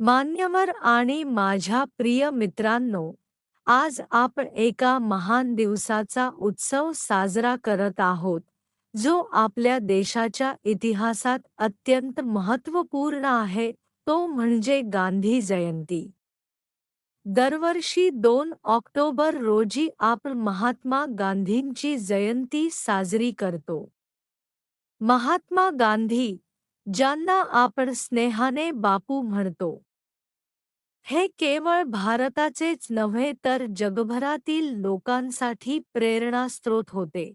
मान्यवर आणि माझ्या प्रिय मित्रांनो आज आपण एका महान दिवसाचा उत्सव साजरा करत आहोत जो आपल्या देशाच्या इतिहासात अत्यंत महत्त्वपूर्ण आहे तो म्हणजे गांधी जयंती. दरवर्षी दोन ऑक्टोबर रोजी आपण महात्मा गांधींची जयंती साजरी करतो. महात्मा गांधी ज्यांना आपण स्नेहाने बापू म्हणतो हे केवळ भारताचेच नव्हे तर जगभरातील लोकांसाठी प्रेरणास्त्रोत होते.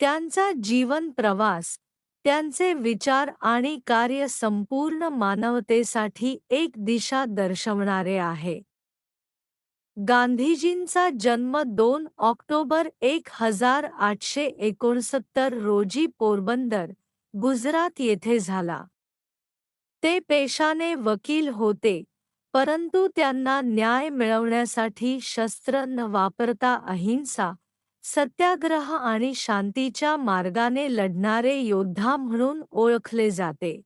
त्यांचा जीवन प्रवास त्यांचे विचार आणि कार्य संपूर्ण मानवतेसाठी एक दिशा दर्शवणारे आहे. गांधीजींचा जन्म दोन ऑक्टोबर एक हजार आठशे एकोणसत्तर रोजी पोरबंदर गुजरात येथे झाला. ते पेशाने वकील होते. परंतु त्यांना न्याय मिळवण्यासाठी शस्त्र न वापरता अहिंसा सत्याग्रह आणि शांतीच्या मार्गाने लढणारे योद्धा म्हणून ओळखले जाते.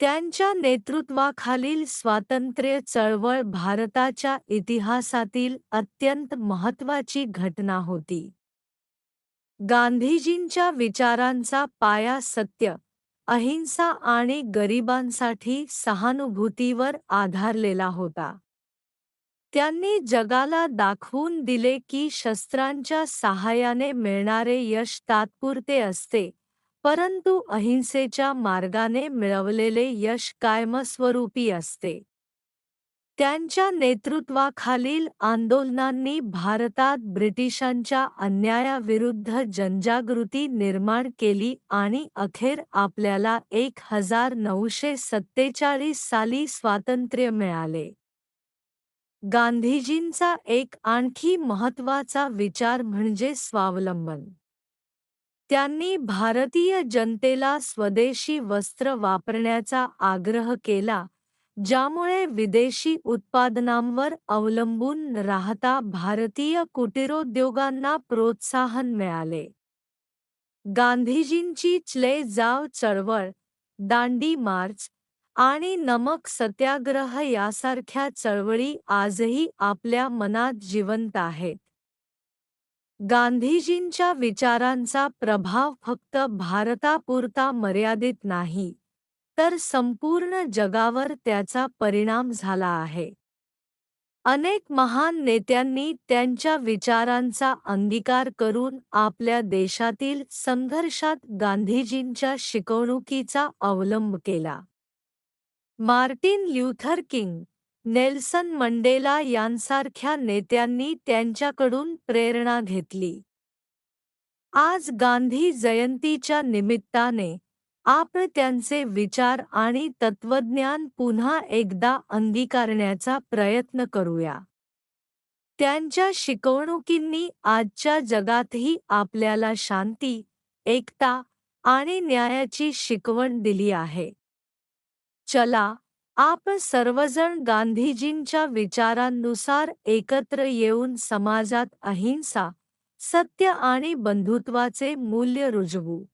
त्यांच्या नेतृत्वाखालील स्वातंत्र्य चळवळ भारताच्या इतिहासातील अत्यंत महत्त्वाची घटना होती. गांधीजींच्या विचारांचा पाया सत्य अहिंसा आणि गरिबांसाठी सहानुभूतीवर आधारलेला होता. त्यांनी जगाला दाखवून दिले की शस्त्रांच्या सहाय्याने मिळणारे यश तात्पुरते असते परंतु अहिंसेच्या मार्गाने मिळवलेले यश कायमस्वरूपी असते. त्यांच्या नेतृत्वाखालील आंदोलनांनी भारतात ब्रिटिशांच्या अन्यायाविरुद्ध जनजागृती निर्माण केली आणि अखेर आपल्याला एक हजार नऊशे सत्तेचाळीस साली स्वातंत्र्य मिळाले. गांधीजींचा एक आणखी महत्त्वाचा विचार म्हणजे स्वावलंबन. त्यांनी भारतीय जनतेला स्वदेशी वस्त्र वापरण्याचा आग्रह केला ज्यामुळे विदेशी उत्पादनांवर अवलंबून राहता भारतीय कुटीरोद्योगांना प्रोत्साहन मिळाले. गांधीजींची चले जाव चळवळ दांडी मार्च आणि नमक सत्याग्रह यासारख्या चळवळी आजही आपल्या मनात जिवंत आहेत. गांधीजींच्या विचारांचा प्रभाव फक्त भारतापुरता मर्यादित नाही. तर संपूर्ण जगावर त्याचा परिणाम झाला आहे. अनेक महान नेत्यांनी त्यांच्या विचारांचा अंगीकार करून आपल्या देशातील संघर्षात गांधीजींच्या शिकवणुकीचा अवलंब केला. Martin Luther King Nelson Mandela यांसारख्या नेत्यांनी त्यांच्याकडून प्रेरणा घेतली. आज गांधी जयंतीच्या निमित्ताने आपण त्यांचे विचार आणि तत्वज्ञान पुन्हा एकदा अंगीकारण्याचा प्रयत्न करूया. त्यांच्या शिकवणुकींनी आजच्या जगातही आपल्याला शांती एकता आणि न्यायाची शिकवण दिली आहे. चला आपण सर्वजण गांधीजींच्या विचारांनुसार एकत्र येऊन समाजात अहिंसा सत्य आणि बंधुत्वाचे मूल्य रुजवू.